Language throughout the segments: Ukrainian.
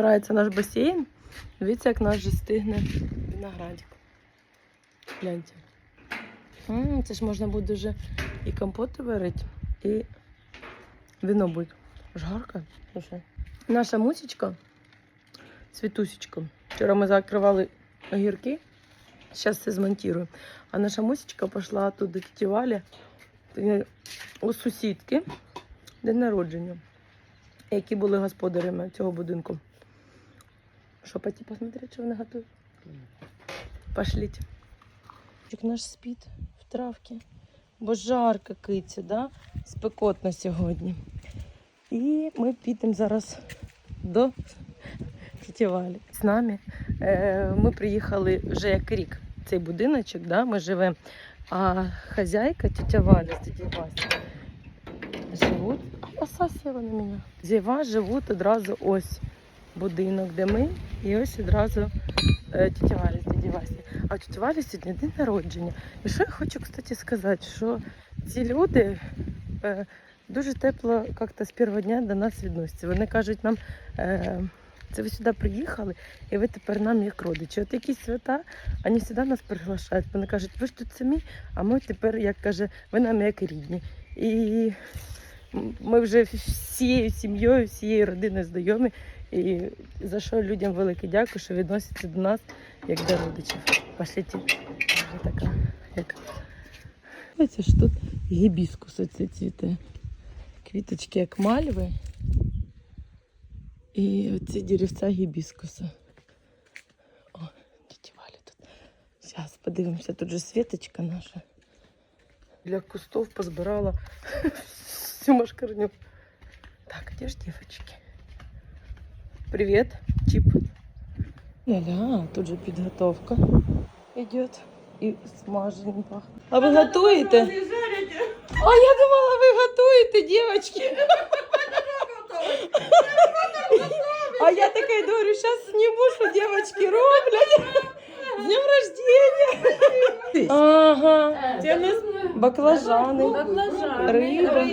Збирається наш басейн. Дивіться, як наш же стигне виноградик. Гляньте. М, це ж можна буде вже і компоти варити, і вино буде. Жарко. Слушай. Наша мусічка, світусечка. Вчора ми закривали огірки. Зараз все змонтую. А наша мусічка пішла тут до тіті Валі е, у сусідки день народження, які були господарями цього будинку. Що, пойти посмотрети, що вони готують? Пошліть. Як наш спить в травці. Бо жарко киця, да? спекотно сьогодні. І ми підемо зараз до Валі. З нами е, ми приїхали вже як рік цей будиночок, да? ми живемо. А хазяйка, тітя Валя з тітя Вася, живуть. А оса сіла на мене. Зіва живуть одразу ось будинок, де ми, і ось одразу е, тітя Валя з діді Васі. А у тіті Валі сьогодні день народження. І що я хочу, кстати, сказати, що ці люди е, дуже тепло як-то з першого дня до нас відносяться. Вони кажуть нам, е, це ви сюди приїхали, і ви тепер нам як родичі. От якісь свята, вони завжди нас приглашають. Вони кажуть, ви ж тут самі, а ми тепер, як каже, ви нам як рідні. І ми вже всією сім'єю, всією родиною знайомі. І за що людям велике дякую, що відносяться до нас як до родичів. Пошліть. Така, як. Бачите ж тут гібіскус оці цвіте. Квіточки як мальви. І оці деревця гібіскуса. О, тіті Валя тут. Зараз подивимося, тут же світочка наша. Для кустов позбирала всю машкарню. Так, где ж девочки? Привет, Чип. Ля-ля, тут же підготовка идет. І смажені пахне. А ви готуєте? А я думала, ви готуєте, дівчатки. А я така й говорю, зараз зніму, що дівчатки роблять. Днем рождения. Ага. Баклажани. Риба.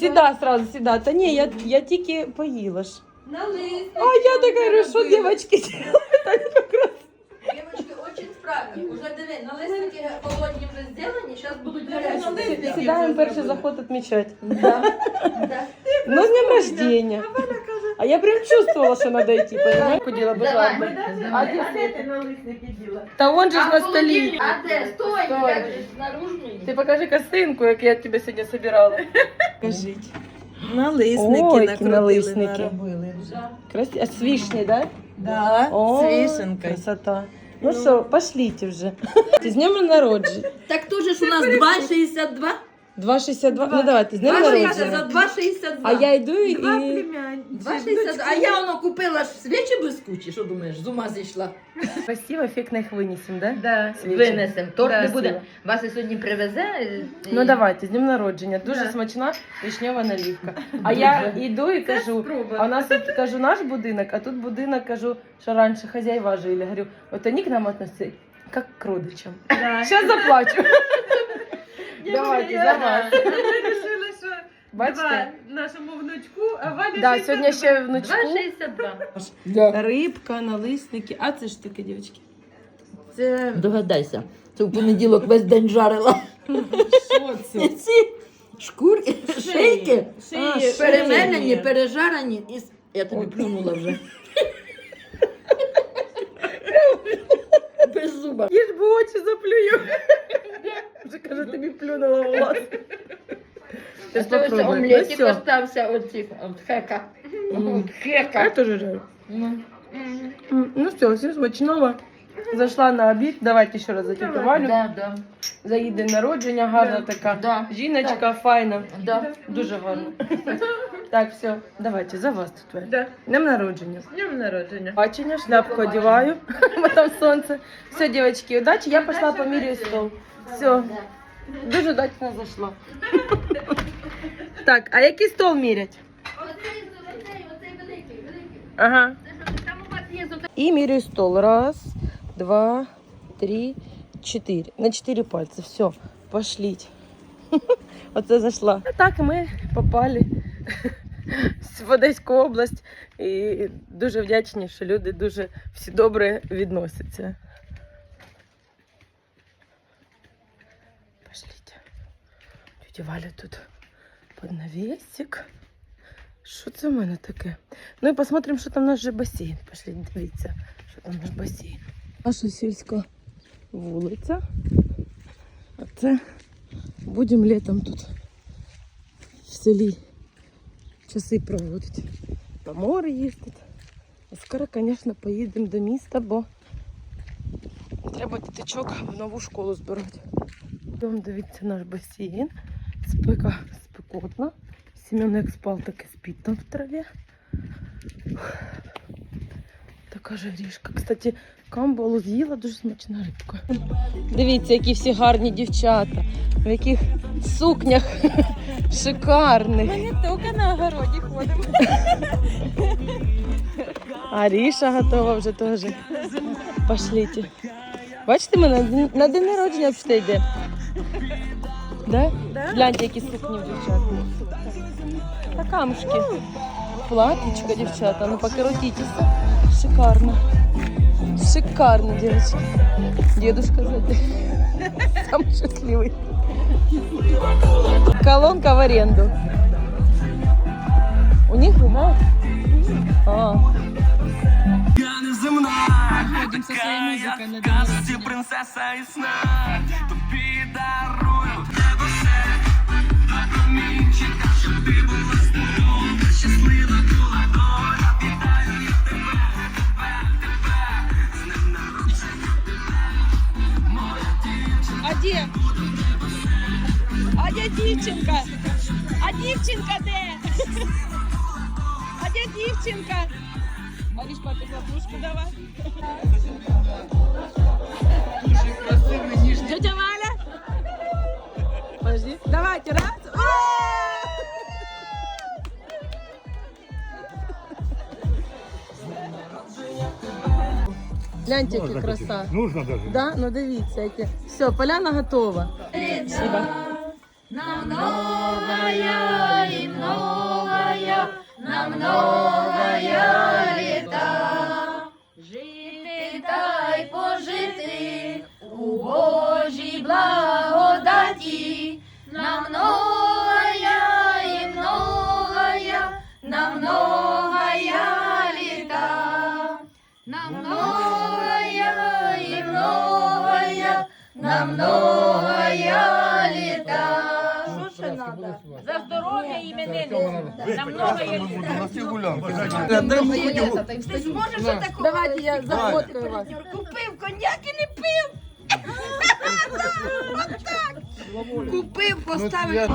Сіда сразу, сіда. Та ні, я, я тільки поїла ж. А я така говорю, що дівчатки? Девочки очень справні. Уже диви, налисники холодні вже зроблені, зараз будуть гарячі. Сідаємо перший заход відмічати. Да. Да. Ну, з днем рождения. А я прям чувствовала, що надо йти, понимаешь? Ходила бы Давай. жадно. А де Та он же ж на столі. А де? Стой, Стой. як же ж наружний. Ти покажи косинку, як я тебе сьогодні собирала. Кажіть. Налисники Ой, які накрутили, налисники. наробили вже. Красиво. А з вишней, да? Да, О, з вишенкою. Красота. Ну що, пошліть вже. З днем народження. Так тоже ж у нас 2,62. 2,62. Ну давайте, з днем 2,62. народження. 2,62. А я йду і... Два племянники. 2,62. А я воно купила ж свічі блискучі, що думаєш, з ума зійшла. Красиво, ефектно їх винесемо, да? Да, Свічі. винесемо. Торт не Красиво. буде. Вася сьогодні привезе. і- Ну давайте, з днем народження. Дуже Да. смачна вишнева наливка. А я йду і кажу, а у нас тут кажу наш будинок, а тут будинок кажу, що раніше хазяїва жили. Говорю, от вони к нам относяться як к родичам. Зараз заплачу. Давайте за вас. Вирішили, що Бачите? два нашому внучку, а Валі Да, ще сьогодні ще внучку. 2,62. Рибка, налисники. А це ж таке, дівчатки. Це Догадайся, це в понеділок весь день жарила. Що це? Ці шкурки, шейки, А, шиї. перемелені, пережарені. І... с- Я тобі От. плюнула вже. зуба. Ж бо очі заплюю. Вже кажу, тобі плюнула в ось попробуємо. Ну, омлетик все. остався от цих, от хека. Мгм. Я теж жарю. Ну. М, Ну все, всім смачного. Зайшла на обід. Давайте ще раз за тітю Валю. Да, да, За її день народження, гарна така. да, Жіночка, файна. да. Дуже гарна. Так, все, давайте, за вас тут. Да. Днем народження. З днем народження. Бачення, шляпку одеваю, бо там сонце. Все, девочки, удачи. Я пошла поміряю стол. Все, дуже удачно зайшла. Так, а який стол мірять? Ага. І міряю стол. Раз, два, три, чотири. На чотири пальці. Все, пошліть. Оце зайшла. Так ми попали в Одеську область. І дуже вдячні, що люди дуже всі добре відносяться. Пошліть. Тетя Валя тут під навісик. Що це в мене таке? Ну і посмотрим, що там наш же басейн. Пошліть, дивіться, що там наш басейн. Наша сільська вулиця. А це будемо літом тут в селі часи проводити. По морю їздити. А скоро, звісно, поїдемо до міста, бо треба діточок в нову школу збирати. Там дивіться наш басейн. Спека спекотна. Семен як спав, так і спить там в траві. Така жарішка. Кстати, камбалу з'їла дуже смачна рибка. Дивіться, які всі гарні дівчата, в яких сукнях шикарних. Ми не тільки на огороді ходимо. Аріша готова вже теж. Пошліть. Бачите, ми на, день- на день народження взагалі йде. Да? Гляньте, які сукні в дівчат. Та камушки. Платічко, дівчата, ну покоротітеся. Шикарно. Шикарно, девочки. Дедушка сзади. Сам счастливый. Колонка в аренду. У них, да? А. Я неземна, така я в казці принцеса і сна. Тобі дарую тебе все, два промінчика, щоб ти була здорова, щаслива була де? А де дівчинка? А дівчинка де? А де дівчинка? Маріш, папі, хлопушку давай. Тетя Валя, Подожди. давайте, раз. Гляньте, які краса. Нужно даже. Да? Ну дивіться, яке. Все, поляна готова. Спасибо. Нам новая и многая, нам многая літа. Жити та й пожити у Божій благодаті. Нам многая и многая, нам многая літа. Нам многая нам многая літа. Що ще надо? За здоров'я іменини. На много є. Ти зможеш отаку? Давайте я зафоткаю вас. Купив коньяк і не пив. Отак. Купив, поставив.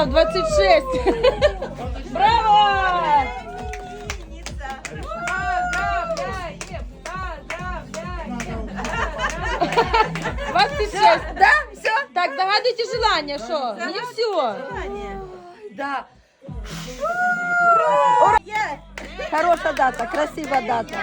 А, 26. Браво! Двадцать шесть. Да? Все? Так, загадуйте желание, что? Не все. Да. Хороша дата, красива дата.